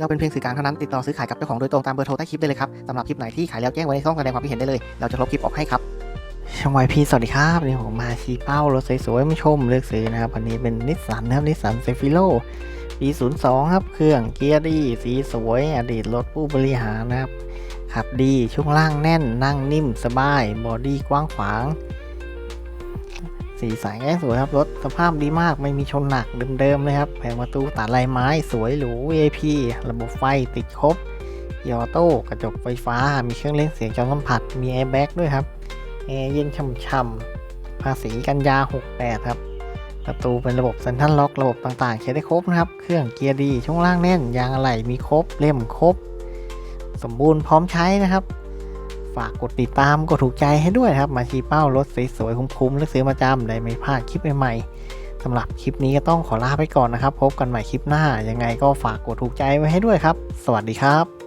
เราเป็นเพียงสื่อกลางเท่านั้นติดต่อซื้อขายกับเจ้าของโดยตรงตามเบอร์โทรใต้คลิปได้เลยครับสำหรับคลิปไหนที่ขายแล้วแจ้งไว้ในช่องแสดงความคิดเห็นได้เลยเราจะลบคลิปออกให้ครับช่องวายพีสวัสดีครับวันนี่ผมมาชี้เป้ารถสวยๆมาชมเลือกซื้อนะครับวันนี้เป็นนิสสันนะครับนิสสันเซฟิโลปี 02 ครับ เครื่องเกียร์ดีสีสวย อดีตรถผู้บริหารนะครับขับดีช่วงล่างแน่นนั่งนิ่มสบาย บอดี้กว้างขวาง สีสันแย่สวยครับ รถสภาพดีมากไม่มีชนหนักเดิมๆเลยครับแผงประตูตัดลายไม้สวยหรู VIP ระบบไฟติดครบยอโต้กระจกไฟฟ้า มีเครื่องเล่นเสียงจอสัมผัส มีแอร์แบ็กด้วยครับแอร์เย็นช่ำๆภาษีกันยา 68 ครับ ประตูเป็นระบบเซ็นทรัลล็อกระบบต่างๆ ใช้ได้ครบนะครับ เครื่องเกียร์ดี ช่วงล่างแน่น ยางอะไหล่มีครบ เล่มครบ สมบูรณ์พร้อมใช้นะครับ ฝากกดติดตามกดถูกใจให้ด้วยครับ มาชี้เป้ารถสวยๆคุ้มๆเลือกซื้อมาจำได้ไม่พลาดคลิปใหม่ๆสำหรับคลิปนี้ก็ต้องขอลาไปก่อนนะครับ พบกันใหม่คลิปหน้ายังไงก็ฝากกดถูกใจไว้ให้ด้วยครับ สวัสดีครับ